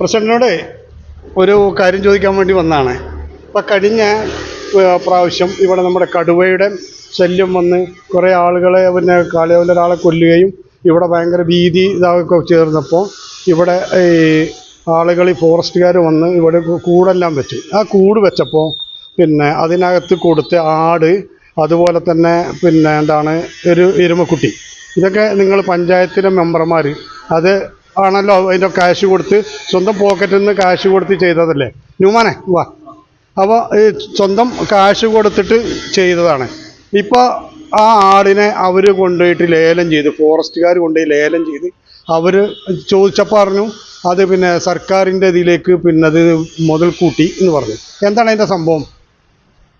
പ്രസിഡന്റിനോട് ഒരു കാര്യം ചോദിക്കാൻ വേണ്ടി വന്നതാണ് ഇപ്പം കഴിഞ്ഞ പ്രാവശ്യം ഇവിടെ നമ്മുടെ കടുവയുടെ ശല്യം വന്ന് കുറേ ആളുകളെ പിന്നെ കാലയവലൊരാളെ കൊല്ലുകയും ഇവിടെ ഭയങ്കര ഭീതി ഇതൊക്കെ ചേർന്നപ്പോൾ ഇവിടെ ഈ ആളുകൾ ഈ ഫോറസ്റ്റുകാർ വന്ന് ഇവിടെ കൂടെല്ലാം വെച്ചു. ആ കൂട് വെച്ചപ്പോൾ പിന്നെ അതിനകത്ത് കൊടുത്ത ആട് അതുപോലെ തന്നെ പിന്നെ എന്താണ് ഒരു എരുമക്കുട്ടി. ഇതൊക്കെ നിങ്ങൾ പഞ്ചായത്തിലെ മെമ്പർമാർ അത് ആണല്ലോ അതിന്റെ കാശ് കൊടുത്ത് സ്വന്തം പോക്കറ്റിൽ നിന്ന് കാശ് കൊടുത്ത് ചെയ്തതല്ലേ? ന്യൂമാനെ വാ. അപ്പോൾ ഈ സ്വന്തം കാശ് കൊടുത്തിട്ട് ചെയ്തതാണ്. ഇപ്പോൾ ആ ആടിനെ അവർ കൊണ്ടുപോയിട്ട് ലേലം ചെയ്ത്. ഫോറസ്റ്റുകാർ കൊണ്ടുപോയി ലേലം ചെയ്ത് അവർ ചോദിച്ചപ്പോൾ പറഞ്ഞു അത് പിന്നെ സർക്കാരിന്റെ ഇതിലേക്ക് പിന്നെ അത് മുതൽ കൂട്ടി എന്ന് പറഞ്ഞു. എന്താണ് അതിന്റെ സംഭവം?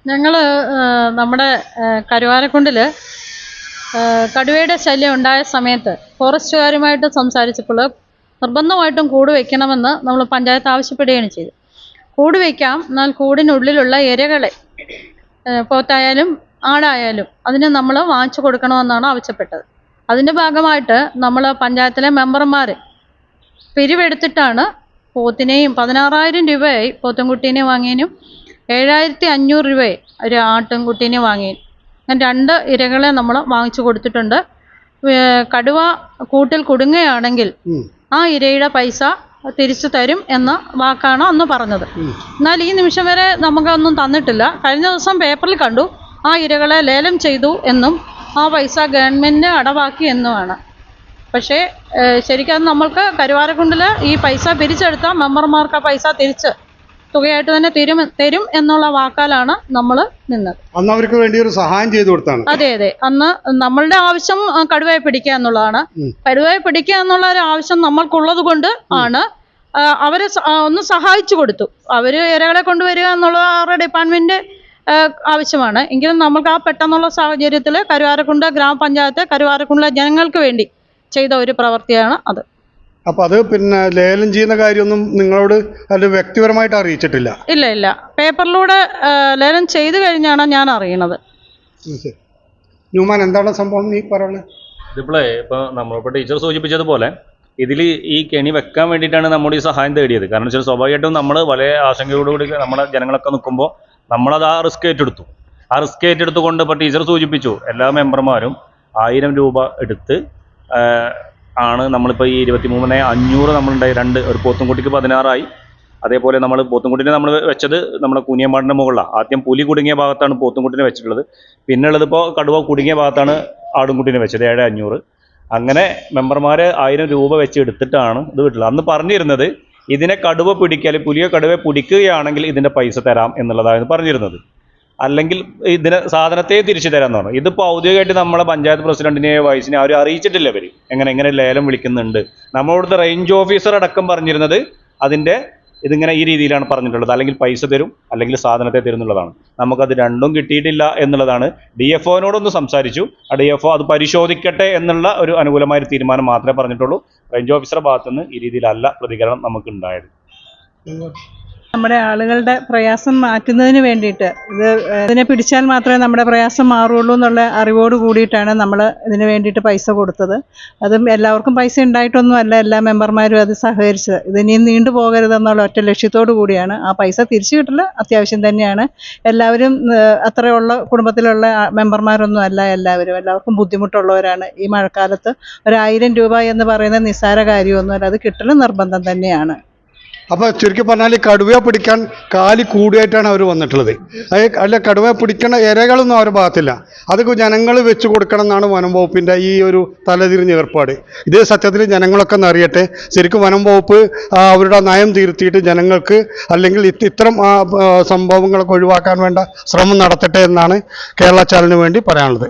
ഞങ്ങൾ നമ്മുടെ കരുവാരക്കുണ്ടിൽ കടുവയുടെ ശല്യം ഉണ്ടായ സമയത്ത് ഫോറസ്റ്റുകാരുമായിട്ട് സംസാരിച്ചപ്പോൾ നിർബന്ധമായിട്ടും കൂട് വയ്ക്കണമെന്ന് നമ്മൾ പഞ്ചായത്ത് ആവശ്യപ്പെടുകയാണ് ചെയ്തത്. കൂട് വയ്ക്കാം എന്നാൽ കൂടിനുള്ളിലുള്ള ഇരകളെ പോത്തായാലും ആടായാലും അതിന് നമ്മൾ വാങ്ങിച്ചു കൊടുക്കണമെന്നാണ് ആവശ്യപ്പെട്ടത്. അതിന്റെ ഭാഗമായിട്ട് നമ്മൾ പഞ്ചായത്തിലെ മെമ്പർമാർ പിരിവെടുത്തിട്ടാണ് പോത്തിനെയും പതിനാറായിരം രൂപയായി പോത്തുംകുട്ടീനെ വാങ്ങിയതിനും ഏഴായിരത്തി അഞ്ഞൂറ് രൂപയായി ഒരു ആട്ടിൻകുട്ടീനെ വാങ്ങിയതിനും. രണ്ട് ഇരകളെ നമ്മൾ വാങ്ങിച്ചു കൊടുത്തിട്ടുണ്ട്. കടുവ കൂട്ടിൽ കുടുങ്ങുകയാണെങ്കിൽ ആ ഇരയുടെ പൈസ തിരിച്ചു തരും എന്ന വാക്കാണ് അന്ന് പറഞ്ഞത്. എന്നാൽ ഈ നിമിഷം വരെ നമുക്കൊന്നും തന്നിട്ടില്ല. കഴിഞ്ഞ ദിവസം പേപ്പറിൽ കണ്ടു ആ ഇരകളെ ലേലം ചെയ്തു എന്നും ആ പൈസ ഗവൺമെന്റ് അടവാക്കി എന്നുമാണ്. പക്ഷേ ശരിക്കും അത് നമ്മൾക്ക് കരുവാരക്കുണ്ടിൽ ഈ പൈസ പിരിച്ചെടുത്ത മെമ്പർമാർക്ക് ആ പൈസ തിരിച്ച് തുകയായിട്ട് തന്നെ തരും തരും എന്നുള്ള വാക്കാലാണ് നമ്മൾ നിന്നത്. അന്ന് അവർക്ക് വേണ്ടി ഒരു സഹായം ചെയ്തു കൊടുത്താണ്. അതെ അതെ. അന്ന് നമ്മളുടെ ആവശ്യം കടുവയെ പിടിക്കുക എന്നുള്ളതാണ്. കടുവയെ പിടിക്കുക എന്നുള്ള ഒരു ആവശ്യം നമ്മൾക്കുള്ളത് കൊണ്ട് ആണ്. അവരെ ഒന്ന് സഹായിച്ചു കൊടുത്തു. അവർ ഇരകളെ കൊണ്ടുവരിക എന്നുള്ള അവരുടെ ഡിപ്പാർട്ട്മെന്റ് ആവശ്യമാണ്. എങ്കിലും നമുക്ക് ആ പെട്ടെന്നുള്ള സാഹചര്യത്തിൽ കരുവാരക്കുണ്ട് ഗ്രാമപഞ്ചായത്ത് കരുവാരക്കുണ്ടിലെ ജനങ്ങൾക്ക് വേണ്ടി ചെയ്ത ഒരു പ്രവൃത്തിയാണ് അത്. അപ്പം അത് പിന്നെ ലേലം ചെയ്യുന്ന കാര്യമൊന്നും നിങ്ങളോട് അത് വ്യക്തിപരമായിട്ട് അറിയിച്ചിട്ടില്ല? ഇല്ല ഇല്ല. പേപ്പറിലൂടെ ലേലം ചെയ്തു കഴിഞ്ഞാണ് ഞാൻ അറിയണത്. ന്യൂമാൻ എന്താണ് സംഭവം നീ പറയുന്നത് ഇതിപ്പോഴേ ഇപ്പോൾ നമ്മളിപ്പോൾ ടീച്ചർ സൂചിപ്പിച്ചതുപോലെ ഇതിൽ ഈ കെണി വെക്കാൻ വേണ്ടിയിട്ടാണ് നമ്മുടെ ഈ സഹായം തേടിയത്. കാരണം വെച്ചാൽ സ്വാഭാവികമായിട്ടും നമ്മൾ വളരെ ആശങ്കയോടുകൂടി നമ്മളെ ജനങ്ങളൊക്കെ നിൽക്കുമ്പോൾ നമ്മളത് ആ റിസ്ക് ഏറ്റെടുത്തു. ആ റിസ്ക് ഏറ്റെടുത്തുകൊണ്ട് ഇപ്പോൾ ടീച്ചർ സൂചിപ്പിച്ചു എല്ലാ മെമ്പർമാരും ആയിരം രൂപ എടുത്ത് ആണ് നമ്മളിപ്പോൾ ഈ ഇരുപത്തി മൂന്നിനെ അഞ്ഞൂറ് നമ്മളുണ്ടായി രണ്ട് ഒരു പോത്തുംകുട്ടിക്ക് പതിനാറായി. അതേപോലെ നമ്മൾ പോത്തുംകുട്ടിനെ നമ്മൾ വെച്ചത് നമ്മുടെ കൂനിയമ്പാടിന്റെ മുകളിലാണ് ആദ്യം പുലി കുടുങ്ങിയ ഭാഗത്താണ് പോത്തുംകുട്ടിനെ വെച്ചിട്ടുള്ളത്. പിന്നെ ഇപ്പോ കടുവ കുടുങ്ങിയ ഭാഗത്താണ് ആടുംകുട്ടിനെ വെച്ചത് ഏഴ് അഞ്ഞൂറ്. അങ്ങനെ മെമ്പർമാർ ആയിരം രൂപ വെച്ച് എടുത്തിട്ടാണ് ഇത് വിട്ടുള്ളത് അന്ന് പറഞ്ഞിരുന്നത് ഇതിനെ കടുവ പിടിക്കുക പുലിയെ കടുവയെ പിടിക്കുകയാണെങ്കിൽ ഇതിന്റെ പൈസ തരാം എന്നുള്ളതായിരുന്നു പറഞ്ഞിരുന്നത്. അല്ലെങ്കിൽ ഇതിന് സാധനത്തെ തിരിച്ചു തരാമെന്ന് പറഞ്ഞു ഇതിപ്പോൾ ഔദ്യോഗികമായിട്ട് നമ്മളെ പഞ്ചായത്ത് പ്രസിഡന്റിനെയോ വൈസിനെ അവർ അറിയിച്ചിട്ടില്ല ഇവർ എങ്ങനെ എങ്ങനെ ലേലം വിളിക്കുന്നുണ്ട്. നമ്മളോടത്തെ റേഞ്ച് ഓഫീസർ അടക്കം പറഞ്ഞിരുന്നത് അതിന്റെ ഇതിങ്ങനെ ഈ രീതിയിലാണ് പറഞ്ഞിട്ടുള്ളത്. അല്ലെങ്കിൽ പൈസ തരും അല്ലെങ്കിൽ സാധനത്തെ തരും എന്നുള്ളതാണ്. നമുക്കത് രണ്ടും കിട്ടിയിട്ടില്ല എന്നുള്ളതാണ്. ഡി എഫ് ഒനോടൊന്ന് സംസാരിച്ചു. ആ ഡി എഫ് ഒ അത് പരിശോധിക്കട്ടെ എന്നുള്ള ഒരു അനുകൂലമായ ഒരു തീരുമാനം മാത്രമേ പറഞ്ഞിട്ടുള്ളൂ. റേഞ്ച് ഓഫീസറുടെ ഭാഗത്തുനിന്ന് ഈ രീതിയിലല്ല പ്രതികരണം നമുക്ക് ഉണ്ടായത് നമ്മുടെ ആളുകളുടെ പ്രയാസം മാറ്റുന്നതിന് വേണ്ടിയിട്ട്. ഇത് ഇതിനെ പിടിച്ചാൽ മാത്രമേ നമ്മുടെ പ്രയാസം മാറുള്ളൂ എന്നുള്ള അറിവോട് കൂടിയിട്ടാണ് നമ്മൾ ഇതിന് വേണ്ടിയിട്ട് പൈസ കൊടുത്തത്. അതും എല്ലാവർക്കും പൈസ ഉണ്ടായിട്ടൊന്നും അല്ല എല്ലാ മെമ്പർമാരും അത് സഹകരിച്ചത്. ഇതിനിയും നീണ്ടു പോകരുതെന്നുള്ള ഒറ്റ ലക്ഷ്യത്തോടു കൂടിയാണ്. ആ പൈസ തിരിച്ചു കിട്ടൽ അത്യാവശ്യം തന്നെയാണ്. എല്ലാവരും അത്രയുള്ള കുടുംബത്തിലുള്ള മെമ്പർമാരൊന്നും അല്ല എല്ലാവരും. എല്ലാവർക്കും ബുദ്ധിമുട്ടുള്ളവരാണ് ഈ മഴക്കാലത്ത്. ഒരായിരം രൂപ എന്ന് പറയുന്ന നിസ്സാര കാര്യമൊന്നുമല്ല അത് കിട്ടൽ നിർബന്ധം തന്നെയാണ്. അപ്പോൾ ചുരുക്കി പറഞ്ഞാൽ ഈ കടുവയെ പിടിക്കാൻ കാലി കൂടിയായിട്ടാണ് അവർ വന്നിട്ടുള്ളത്. അത് അല്ല കടുവയെ പിടിക്കണ ഇരകളൊന്നും അവരുടെ ഭാഗത്തില്ല. അതൊക്കെ ജനങ്ങൾ വെച്ച് കൊടുക്കണം എന്നാണ് വനം വകുപ്പിന്റെ ഈ ഒരു തലതിരിഞ്ഞ ഏർപ്പാട്. ഇത് സത്യത്തിൽ ജനങ്ങളൊക്കെ അറിയട്ടെ. ശരിക്കും വനം വകുപ്പ് അവരുടെ നയം തീർത്തിയിട്ട് ജനങ്ങൾക്ക് അല്ലെങ്കിൽ ഇത്തരം സംഭവങ്ങളൊക്കെ ഒഴിവാക്കാൻ വേണ്ട ശ്രമം നടത്തട്ടെ എന്നാണ് കേരള ചാനലിന് വേണ്ടി പറയാനുള്ളത്.